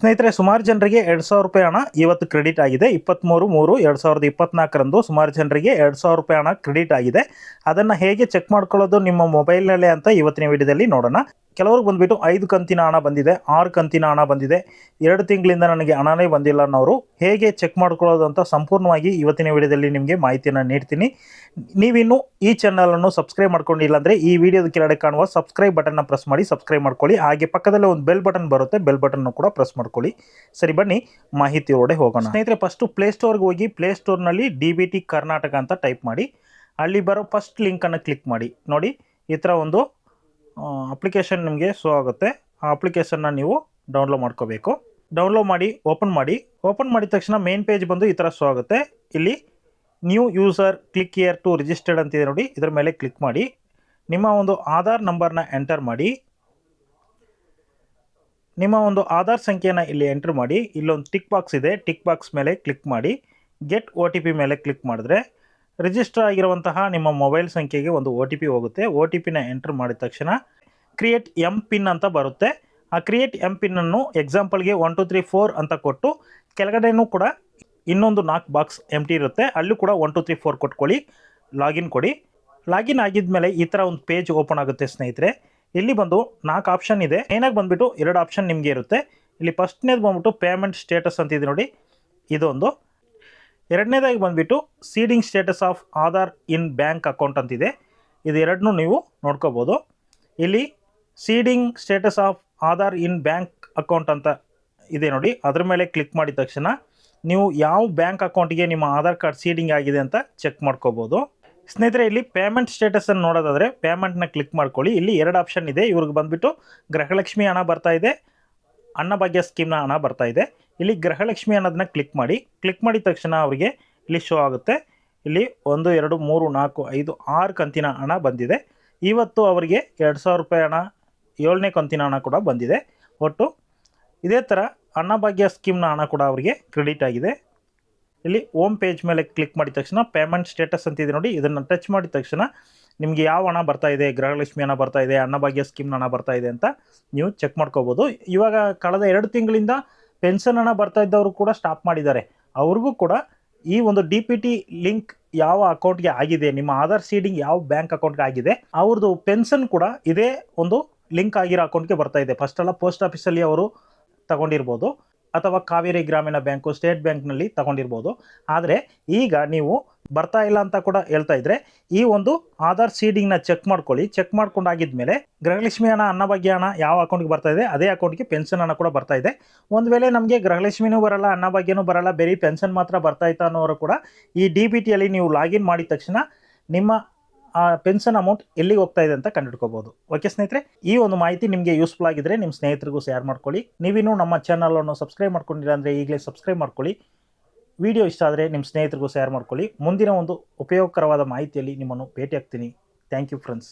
ಸ್ನೇಹಿತರೆ, ಸುಮಾರು ಜನರಿಗೆ ಎರಡು ಸಾವಿರ ರೂಪಾಯಿ ಹಣ ಇವತ್ತು ಕ್ರೆಡಿಟ್ ಆಗಿದೆ. ಇಪ್ಪತ್ತ್ಮೂರು ಮೂರು, ಎರಡು ಸಾವಿರದ ಇಪ್ಪತ್ನಾಲ್ಕರಂದು ಸುಮಾರು ಜನರಿಗೆ ಎರಡು ಸಾವಿರ ರೂಪಾಯಿ ಹಣ ಕ್ರೆಡಿಟ್ ಆಗಿದೆ. ಅದನ್ನು ಹೇಗೆ ಚೆಕ್ ಮಾಡ್ಕೊಳ್ಳೋದು ನಿಮ್ಮ ಮೊಬೈಲ್ನಲ್ಲೇ ಅಂತ ಇವತ್ತಿನ ವಿಡಿಯೋದಲ್ಲಿ ನೋಡೋಣ. ಕೆಲವ್ರಿಗೆ ಬಂದುಬಿಟ್ಟು ಐದು ಕಂತಿನ ಹಣ ಬಂದಿದೆ, ಆರು ಕಂತಿನ ಹಣ ಬಂದಿದೆ. ಎರಡು ತಿಂಗಳಿಂದ ನನಗೆ ಹಣನೇ ಬಂದಿಲ್ಲ ಅನ್ನೋರು ಹೇಗೆ ಚೆಕ್ ಮಾಡ್ಕೊಳ್ಳೋದು ಅಂತ ಸಂಪೂರ್ಣವಾಗಿ ಇವತ್ತಿನ ವಿಡಿಯೋದಲ್ಲಿ ನಿಮಗೆ ಮಾಹಿತಿಯನ್ನು ನೀಡ್ತೀನಿ. ನೀವಿನ್ನು ಈ ಚಾನಲನ್ನು ಸಬ್ಸ್ಕ್ರೈಬ್ ಮಾಡ್ಕೊಂಡಿಲ್ಲ ಅಂದರೆ ಈ ವಿಡಿಯೋದ ಕೆಳಗಡೆ ಕಾಣುವ ಸಬ್ಸ್ಕ್ರೈಬ್ ಬಟನ್ನ ಪ್ರೆಸ್ ಮಾಡಿ ಸಬ್ಸ್ಕ್ರೈಬ್ ಮಾಡ್ಕೊಳ್ಳಿ. ಹಾಗೆ ಪಕ್ಕದಲ್ಲೇ ಒಂದು ಬೆಲ್ ಬಟನ್ ಬರುತ್ತೆ ಬೆಲ್ ಬಟನ್ನು ಕೂಡ ಪ್ರೆಸ್ ಮಾಡ್ಕೊಳ್ಳಿ. ಸರಿ, ಬನ್ನಿ, ಮಾಹಿತಿ ಹೋಗೋಣ. ಸ್ನೇಹಿತರೆ ಫಸ್ಟು ಪ್ಲೇಸ್ಟೋರ್ಗೆ ಹೋಗಿ ಪ್ಲೇಸ್ಟೋರ್ನಲ್ಲಿ ಡಿ ಬಿ ಟಿ ಕರ್ನಾಟಕ ಅಂತ ಟೈಪ್ ಮಾಡಿ. ಅಲ್ಲಿ ಬರೋ ಫಸ್ಟ್ ಲಿಂಕನ್ನು ಕ್ಲಿಕ್ ಮಾಡಿ. ನೋಡಿ, ಈ ಥರ ಒಂದು ಅಪ್ಲಿಕೇಶನ್ ನಿಮಗೆ ಶೋ ಆಗುತ್ತೆ. ಆ ಅಪ್ಲಿಕೇಶನ್ನ ನೀವು ಡೌನ್ಲೋಡ್ ಮಾಡ್ಕೋಬೇಕು. ಡೌನ್ಲೋಡ್ ಮಾಡಿ ಓಪನ್ ಮಾಡಿ. ಓಪನ್ ಮಾಡಿದ ತಕ್ಷಣ ಮೇನ್ ಪೇಜ್ ಬಂದು ಈ ಥರ ಶೋ ಆಗುತ್ತೆ. ಇಲ್ಲಿ new user click here to registered ಅಂತಿದೆ ನೋಡಿ. ಇದರ ಮೇಲೆ ಕ್ಲಿಕ್ ಮಾಡಿ. ನಿಮ್ಮ ಒಂದು ಆಧಾರ್ ನಂಬರ್ನ ಎಂಟರ್ ಮಾಡಿ. ನಿಮ್ಮ ಒಂದು ಆಧಾರ್ ಸಂಖ್ಯೆಯನ್ನು ಇಲ್ಲಿ ಎಂಟ್ರ್ ಮಾಡಿ. ಇಲ್ಲೊಂದು ಟಿಕ್ ಬಾಕ್ಸ್ ಇದೆ. ಟಿಕ್ ಬಾಕ್ಸ್ ಮೇಲೆ ಕ್ಲಿಕ್ ಮಾಡಿ. ಗೆಟ್ ಒ ಮೇಲೆ ಕ್ಲಿಕ್ ಮಾಡಿದ್ರೆ ರಿಜಿಸ್ಟರ್ ಆಗಿರುವಂತಹ ನಿಮ್ಮ ಮೊಬೈಲ್ ಸಂಖ್ಯೆಗೆ ಒಂದು ಒ ಟಿ ಪಿ ಹೋಗುತ್ತೆ. ಒ ಟಿ ಪಿನ ಎಂಟ್ರ್ ಮಾಡಿದ ತಕ್ಷಣ ಕ್ರಿಯೇಟ್ ಎಂ ಪಿನ್ ಅಂತ ಬರುತ್ತೆ. ಆ ಕ್ರಿಯೇಟ್ ಎಂ ಪಿನ್ನನ್ನು ಎಕ್ಸಾಂಪಲ್ಗೆ ಒನ್ ಟು ತ್ರೀ ಫೋರ್ ಅಂತ ಕೊಟ್ಟು ಕೆಳಗಡೆನೂ ಕೂಡ ಇನ್ನೊಂದು ನಾಲ್ಕು ಬಾಕ್ಸ್ ಎಂ ಟಿ ಇರುತ್ತೆ. ಅಲ್ಲೂ ಕೂಡ ಒನ್ ಟು ತ್ರೀ ಫೋರ್ ಕೊಟ್ಕೊಳ್ಳಿ. ಲಾಗಿನ್ ಕೊಡಿ. ಲಾಗಿನ್ ಆಗಿದ್ಮೇಲೆ ಈ ಥರ ಒಂದು ಪೇಜ್ ಓಪನ್ ಆಗುತ್ತೆ ಸ್ನೇಹಿತರೆ. ಇಲ್ಲಿ ಬಂದು ನಾಲ್ಕು ಆಪ್ಷನ್ ಇದೆ. ಏನಾಗಿ ಬಂದುಬಿಟ್ಟು ಎರಡು ಆಪ್ಷನ್ ನಿಮಗೆ ಇರುತ್ತೆ. ಇಲ್ಲಿ ಫಸ್ಟ್ನೇದು ಬಂದ್ಬಿಟ್ಟು ಪೇಮೆಂಟ್ ಸ್ಟೇಟಸ್ ಅಂತಿದೆ ನೋಡಿ. ಇದೊಂದು. ಎರಡನೇದಾಗಿ ಬಂದುಬಿಟ್ಟು seeding status of Aadhaar in bank account ಅಂತಿದೆ. ಇದು ಎರಡನ್ನೂ ನೀವು ನೋಡ್ಕೋಬೋದು. ಇಲ್ಲಿ seeding status of Aadhaar in bank account ಅಂತ ಇದೆ ನೋಡಿ. ಅದ್ರ ಮೇಲೆ ಕ್ಲಿಕ್ ಮಾಡಿದ ತಕ್ಷಣ ನೀವು ಯಾವ ಬ್ಯಾಂಕ್ ಅಕೌಂಟಿಗೆ ನಿಮ್ಮ ಆಧಾರ್ ಕಾರ್ಡ್ ಸೀಡಿಂಗ್ ಆಗಿದೆ ಅಂತ ಚೆಕ್ ಮಾಡ್ಕೋಬೋದು. ಸ್ನೇಹಿತರೆ, ಇಲ್ಲಿ ಪೇಮೆಂಟ್ ಸ್ಟೇಟಸನ್ನು ನೋಡೋದಾದರೆ ಪೇಮೆಂಟ್ನ ಕ್ಲಿಕ್ ಮಾಡ್ಕೊಳ್ಳಿ. ಇಲ್ಲಿ ಎರಡು ಆಪ್ಷನ್ ಇದೆ. ಇವ್ರಿಗೆ ಬಂದುಬಿಟ್ಟು ಗೃಹಲಕ್ಷ್ಮಿ ಹಣ ಬರ್ತಾ ಇದೆ. ಅನ್ನಭಾಗ್ಯ ಸ್ಕೀಮ್ನ ಹಣ ಬರ್ತಾ ಇದೆ. ಇಲ್ಲಿ ಗ್ರಹಲಕ್ಷ್ಮಿ ಅನ್ನೋದನ್ನ ಕ್ಲಿಕ್ ಮಾಡಿ ಕ್ಲಿಕ್ ಮಾಡಿದ ತಕ್ಷಣ ಅವರಿಗೆ ಇಲ್ಲಿ ಶೋ ಆಗುತ್ತೆ. ಇಲ್ಲಿ ಒಂದು, ಎರಡು, ಮೂರು, ನಾಲ್ಕು, ಐದು, ಆರು ಕಂತಿನ ಹಣ ಬಂದಿದೆ. ಇವತ್ತು ಅವರಿಗೆ ಎರಡು ಸಾವಿರ ರೂಪಾಯಿ ಹಣ, ಏಳನೇ ಕಂತಿನ ಹಣ ಕೂಡ ಬಂದಿದೆ. ಒಟ್ಟು ಇದೇ ಥರ ಅನ್ನಭಾಗ್ಯ ಸ್ಕೀಮ್ನ ಹಣ ಕೂಡ ಅವರಿಗೆ ಕ್ರೆಡಿಟ್ ಆಗಿದೆ. ಇಲ್ಲಿ ಓಮ್ ಪೇಜ್ ಮೇಲೆ ಕ್ಲಿಕ್ ಮಾಡಿದ ತಕ್ಷಣ ಪೇಮೆಂಟ್ ಸ್ಟೇಟಸ್ ಅಂತಿದೆ ನೋಡಿ, ಇದನ್ನು ಟಚ್ ಮಾಡಿದ ತಕ್ಷಣ ನಿಮಗೆ ಯಾವ ಹಣ ಬರ್ತಾ ಇದೆ, ಗೃಹಲಕ್ಷ್ಮಿ ಹಣ ಬರ್ತಾ ಇದೆ, ಅನ್ನಭಾಗ್ಯ ಸ್ಕೀಮ್ನ ಹಣ ಬರ್ತಾ ಇದೆ ಅಂತ ನೀವು ಚೆಕ್ ಮಾಡ್ಕೋಬೋದು. ಇವಾಗ ಕಳೆದ ಎರಡು ತಿಂಗಳಿಂದ ಪೆನ್ಷನ್ ಹಣ ಬರ್ತಾ ಇದ್ದವರು ಕೂಡ ಸ್ಟಾಪ್ ಮಾಡಿದ್ದಾರೆ. ಅವ್ರಿಗೂ ಕೂಡ ಈ ಒಂದು ಡಿ ಪಿ ಟಿ ಲಿಂಕ್ ಯಾವ ಅಕೌಂಟ್ಗೆ ಆಗಿದೆ, ನಿಮ್ಮ ಆಧಾರ್ ಸೀಡಿಂಗ್ ಯಾವ ಬ್ಯಾಂಕ್ ಅಕೌಂಟ್ಗೆ ಆಗಿದೆ, ಅವ್ರದ್ದು ಪೆನ್ಷನ್ ಕೂಡ ಇದೇ ಒಂದು ಲಿಂಕ್ ಆಗಿರೋ ಅಕೌಂಟ್ಗೆ ಬರ್ತಾ ಇದೆ. ಫಸ್ಟ್ ಎಲ್ಲ ಪೋಸ್ಟ್ ಆಫೀಸಲ್ಲಿ ಅವರು ತಗೊಂಡಿರ್ಬೋದು, ಅಥವಾ ಕಾವೇರಿ ಗ್ರಾಮೀಣ ಬ್ಯಾಂಕು ಸ್ಟೇಟ್ ಬ್ಯಾಂಕ್ನಲ್ಲಿ ತಗೊಂಡಿರ್ಬೋದು. ಆದರೆ ಈಗ ನೀವು ಬರ್ತಾ ಇಲ್ಲ ಅಂತ ಕೂಡ ಹೇಳ್ತಾ ಇದ್ರೆ, ಈ ಒಂದು ಆಧಾರ್ ಸೀಡಿಂಗ್ನ ಚೆಕ್ ಮಾಡ್ಕೊಳ್ಳಿ. ಚೆಕ್ ಮಾಡ್ಕೊಂಡಾಗಿದ್ಮೇಲೆ ಗೃಹಲಕ್ಷ್ಮಿ ಹಣ ಅನ್ನಭಾಗ್ಯ ಹಣ ಯಾವ ಅಕೌಂಟ್ಗೆ ಬರ್ತಾ ಇದೆ, ಅದೇ ಅಕೌಂಟ್ಗೆ ಪೆನ್ಷನ್ ಹಣ ಕೂಡ ಬರ್ತಾ ಇದೆ. ಒಂದು ವೇಳೆ ನಮಗೆ ಗೃಹಲಕ್ಷ್ಮಿನೂ ಬರಲ್ಲ ಅನ್ನಭಾಗ್ಯನೂ ಬರಲ್ಲ, ಬೇರೆ ಪೆನ್ಷನ್ ಮಾತ್ರ ಬರ್ತಾ ಇತ್ತು ಅನ್ನೋರು ಕೂಡ ಈ ಡಿ ಬಿ ಟಿಯಲ್ಲಿ ನೀವು ಲಾಗಿನ್ ಮಾಡಿದ ತಕ್ಷಣ ನಿಮ್ಮ, ಆ ಪೆನ್ಷನ್ ಅಮೌಂಟ್ ಎಲ್ಲಿಗೆ ಹೋಗ್ತಾ ಇದೆ ಅಂತ ಕಂಡುಹಿಡ್ಕೋಬೋದು. ಓಕೆ ಸ್ನೇಹಿತರೆ, ಈ ಒಂದು ಮಾಹಿತಿ ನಿಮಗೆ ಯೂಸ್ಫುಲ್ ಆಗಿದ್ರೆ ನಿಮ್ಮ ಸ್ನೇಹಿತರಿಗೂ ಶೇರ್ ಮಾಡ್ಕೊಳ್ಳಿ. ನೀವಿನ್ನೂ ನಮ್ಮ ಚಾನಲನ್ನು ಸಬ್ಸ್ಕ್ರೈಬ್ ಮಾಡ್ಕೊಂಡಿಲ್ಲ ಅಂದರೆ ಈಗಲೇ ಸಬ್ಸ್ಕ್ರೈಬ್ ಮಾಡ್ಕೊಳ್ಳಿ. ವಿಡಿಯೋ ಇಷ್ಟ ಆದರೆ ನಿಮ್ಮ ಸ್ನೇಹಿತರಿಗೂ ಶೇರ್ ಮಾಡ್ಕೊಳ್ಳಿ. ಮುಂದಿನ ಒಂದು ಉಪಯೋಗಕರವಾದ ಮಾಹಿತಿಯಲ್ಲಿ ನಿಮ್ಮನ್ನು ಭೇಟಿಯಾಗ್ತೀನಿ. Thank you friends